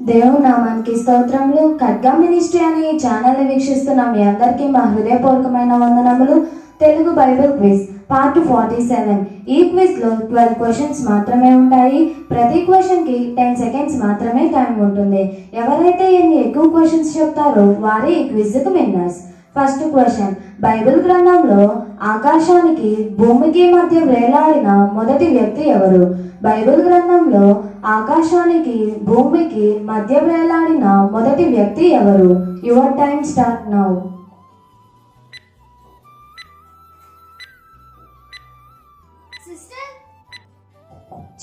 దేవుని నామానికి స్తోత్రములు. ఖడ్గా మినిస్ట్రీ అనే ఈ ఛానల్ని వీక్షిస్తున్న. మీ అందరికీ మా హృదయపూర్వకమైన వందనములు. Telugu Bible quiz part forty seven. ఈ క్విజ్లో ట్వెల్వ్ క్వశ్చన్స్ మాత్రమే ఉంటాయి. ప్రతి క్వశ్చన్కి టెన్ సెకండ్స్ మాత్రమే టైం ఉంటుంది. ఎవరైతే ఎన్ని ఎక్కువ క్వశ్చన్స్ చెప్తారో వారే ఈ క్విజ్కు విన్నర్స్. ఫస్ట్ క్వశ్చన్ బైబిల్ గ్రంథంలో ఆకాశానికి భూమికి మధ్య వేలాడిన మొదటి వ్యక్తి ఎవరు? బైబిల్ గ్రంథంలో ఆకాశానికి భూమికి మధ్య వేలాడిన మొదటి వ్యక్తి ఎవరు? Your time start now.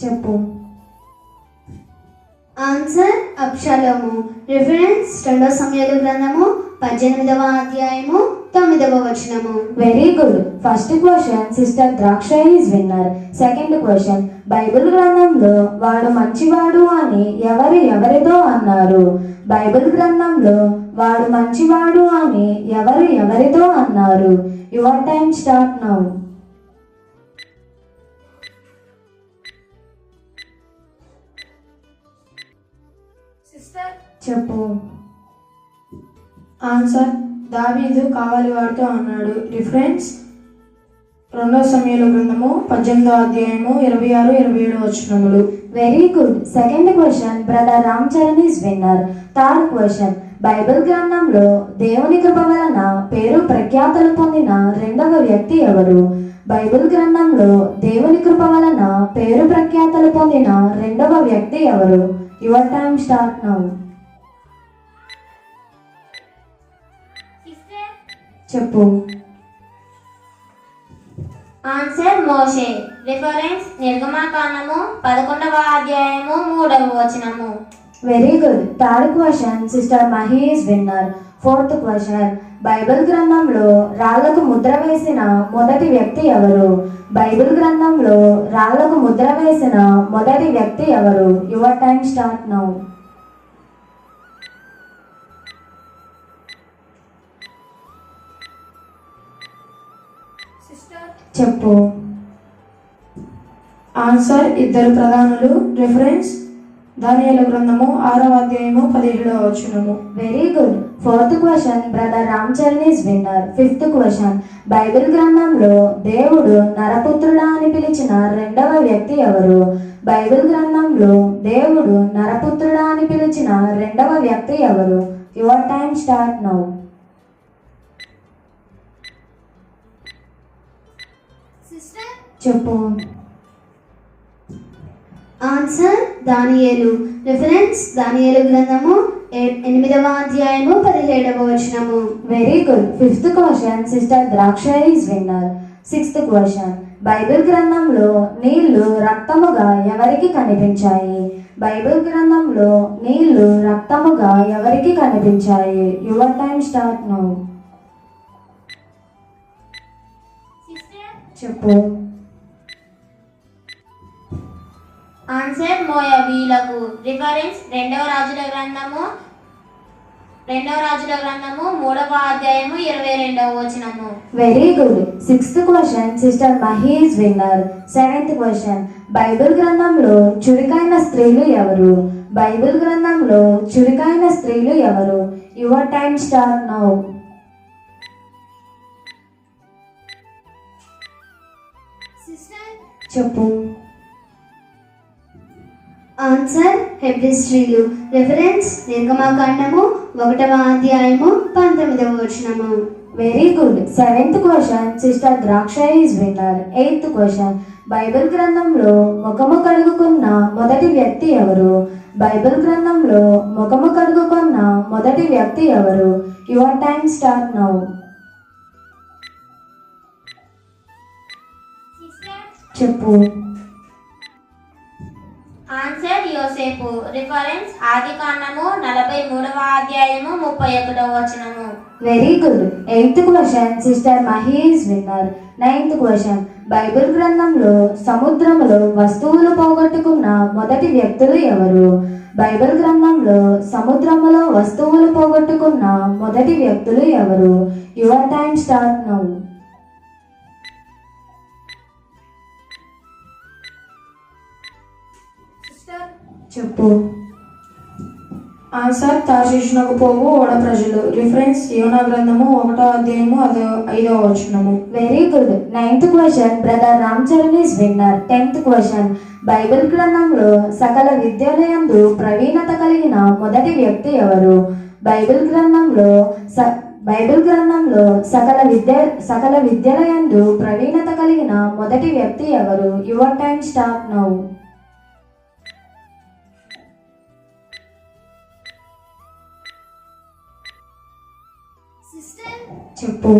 చెప్పు. ఆన్సర్ అప్షలోము రిఫరెన్స్ రెండో సమయాల గ్రంథము పద్దెనిమిదవ అధ్యాయము తొమ్మిదవ వచనము. Very good first question sister Draksha is winner second question Bible గ్రంథంలో వాడు మంచివాడు అని ఎవరు ఎవరితో అన్నారు? బైబిల్ గ్రంథంలో వాడు మంచివాడు అని ఎవరు ఎవరితో అన్నారు? Your time start now sister చెప్పు. ఆన్సర్ దావీదు కావాలి వాడితో అన్నాడు. రిఫరెన్స్ రెండో సమయాల గ్రంథము పద్దెనిమిదో అధ్యాయము ఇరవై ఆరు ఇరవై ఏడు వచనములు. Very good. Second question. Brother Ram Charan is winner. Third question. Bible గ్రంథంలో దేవుని కృప వలన పేరు ప్రఖ్యాతలు పొందిన రెండవ వ్యక్తి ఎవరు? బైబిల్ గ్రంథంలో దేవుని కృప వలన పేరు ప్రఖ్యాతలు పొందిన రెండవ వ్యక్తి ఎవరు? Your time start now. చెప్పు. ఆన్సర్ మోషే. రిఫరెన్స్ నిర్గమాకాండము పదకొండవ అధ్యాయము మూడవ వచనము. Very good third question sister Mahi is winner fourth question Bible గ్రంథంలో రాళ్ళకు ముద్ర వేసిన మొదటి వ్యక్తి ఎవరు? బైబిల్ గ్రంథంలో రాళ్ళకు ముద్ర వేసిన మొదటి వ్యక్తి ఎవరు? యువర్ టైం స్టార్ట్ నౌ చెప్పు. ఆన్సర్ ఇద్దరు ప్రధానులు. రిఫరెన్స్ దానియేలు గ్రంథము ఆరవ అధ్యాయము పదిహేడవ వచనము. Very good fourth question brother Ram Charan is winner fifth question Bible గ్రంథంలో దేవుడు నరపుత్రుడా అని పిలిచిన రెండవ వ్యక్తి ఎవరు? బైబిల్ గ్రంథంలో దేవుడు నరపుత్రుడా అని పిలిచిన రెండవ వ్యక్తి ఎవరు? యువర్ టైం స్టార్ట్ నౌ చెప్పు. ఆన్సర్ దానియేలు. రిఫరెన్స్ దానియేలు గ్రంథము ఎనిమిదవ అధ్యాయము పదిహేడవ వచనము. Very good fifth question sister Draksha is winner sixth question Bible గ్రంథంలో నీళ్ళు రక్తముగా ఎవరికి కనిపించాయి? బైబిల్ గ్రంథంలో నీళ్ళు రక్తముగా ఎవరికి కనిపించాయి? యువర్ టైం స్టార్ట్ నౌ చెప్పు. ఆన్సర్ మోయబీలకు రిఫరెన్స్ రెండవ రాజుల గ్రంథము. రెండవ రాజుల గ్రంథము మూడవ అధ్యాయము ఇరవై రెండవ వచనము. Very good sixth question sister Mahi's winner seventh question Bible గ్రంథంలో చురుకైన స్త్రీలు ఎవరు? బైబిల్ గ్రంథంలో చురుకైన స్త్రీలు ఎవరు? యువర్ టైం స్టార్ట్ నౌ చెప్పు. ఆన్సర్ హెబ్రిస్ట్రీలు రెఫరెన్స్ నిర్గమాకాండము ఒకటవ అధ్యాయము పంతొమ్మిదవ వచనము. Very good seventh question sister Draksha is winner eighth question Bible గ్రంథంలో ముఖము కడుగుకున్న మొదటి వ్యక్తి ఎవరు? బైబిల్ గ్రంథంలో ముఖము కడుగుకున్న మొదటి వ్యక్తి ఎవరు? యువర్ టైం స్టార్ట్ నౌ చెప్పు. ఆన్సర్ యోసేపు. రిఫరెన్స్ ఆది కాండము నలభై మూడవ అధ్యాయము ముప్పై ఒకటవ వచనము. Very good eighth question sister Mahi's winner ninth question Bible గ్రంథంలో సముద్రములో వస్తువులు పోగొట్టుకున్న మొదటి వ్యక్తులు ఎవరు? బైబిల్ గ్రంథంలో సముద్రములో వస్తువులు పోగొట్టుకున్న మొదటి వ్యక్తులు ఎవరు? యువర్ టైం స్టార్ట్ నౌ చెప్పు. ఆన్సర్ తాశీషునకు పోవు ఓడ ప్రజలు. రిఫరెన్స్ యోనా గ్రంథము ఒకటో అధ్యాయము అదో ఐదో వచనము. Very good ninth question brother Ram Charan is winner tenth question Bible గ్రంథంలో సకల విద్యలయందు ప్రవీణత కలిగిన మొదటి వ్యక్తి ఎవరు? బైబిల్ గ్రంథంలో స బైబిల్ గ్రంథంలో సకల విద్య సకల విద్యలయందు ప్రవీణత కలిగిన మొదటి వ్యక్తి ఎవరు? యువర్ టైం స్టార్ట్ నౌ చెప్పు.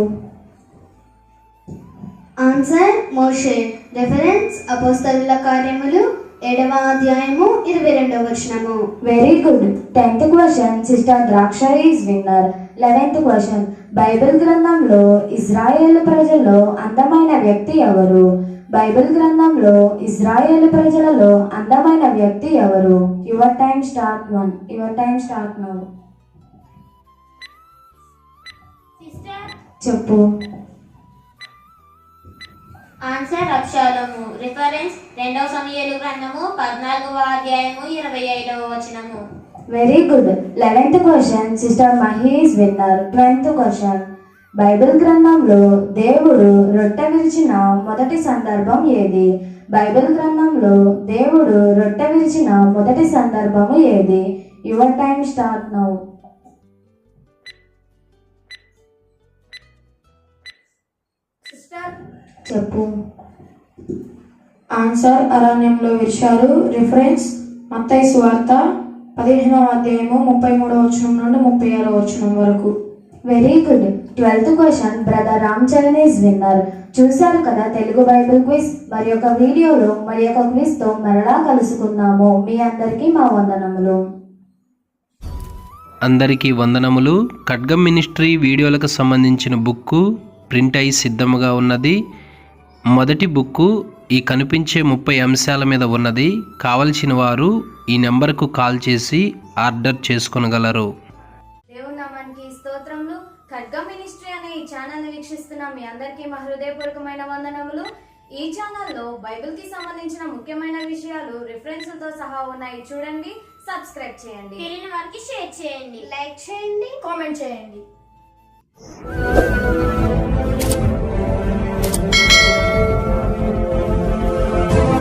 ఆన్సర్ మోషే రెఫరెన్స్ అపోస్తలుల కార్యములు ఏడవ అధ్యాయము ఇరవై రెండవ వచనము. Very good tenth question sister Draksha is winner eleventh question Bible గ్రంథంలో ఇజ్రాయేల్ ప్రజల్లో అందమైన వ్యక్తి ఎవరు? బైబిల్ గ్రంథంలో ఇజ్రాయేల్ ప్రజలలో అందమైన వ్యక్తి ఎవరు? Your time start one your time start now చెప్పు. ఆన్సర్ అక్షాలము రిఫరెన్స్ రెండవ సమయాలు గ్రంథము పద్నాలుగవ అధ్యాయము ఇరవై ఐదవ వచనము. Very good eleventh question sister Mahi's winner twelfth question Bible గ్రంథంలో దేవుడు రొట్టె విరిచిన మొదటి సందర్భం ఏది? బైబిల్ గ్రంథంలో దేవుడు రొట్టె విరిచిన మొదటి సందర్భము ఏది? యువర్ టైం స్టార్ట్ నౌ చెప్పు. ఆన్సర్ అరణ్యంలో విరిచారు. రిఫరెన్స్ మత్తయి వార్త పదిహేనవ అధ్యాయము ముప్పై మూడవ వచనం నుండి ముప్పై ఆరో వచనం వరకు. Very good twelfth question brother Ram Charan is winner చూశారు కదా తెలుగు బైబిల్ క్విజ్? మరి యొక్క వీడియోలో మరి యొక్క క్విజ్తో మరలా కలుసుకుందాము. మీ అందరికీ మా వందనములు. అందరికీ వందనములు. ఖడ్గం మినిస్ట్రీ వీడియోలకు సంబంధించిన బుక్కు ప్రింట్ అయి సిద్ధముగా ఉన్నది. మొదటి బుక్కు ఈ కనిపించే ముప్పై అంశాల మీద ఉన్నది. కావలసిన వారు ఈ నెంబర్కు కాల్ చేసి ఆర్డర్ చేసుకొనగలరు. స్తోత్రములు. ఖడ్గ మినిస్ట్రీ అనే ఈ ఛానల్ వీక్షిస్తున్న మీ అందరికీ మా హృదయపూర్వకమైన వందనములు. ఈ ఛానల్లో బైబిల్కి సంబంధించిన ముఖ్యమైన విషయాలు రిఫరెన్స్లతో సహా ఉన్నాయి. చూడండి సబ్స్క్రైబ్ చేయండి. తెలియని వారికి షేర్ చేయండి. లైక్ చేయండి కామెంట్ చేయండి.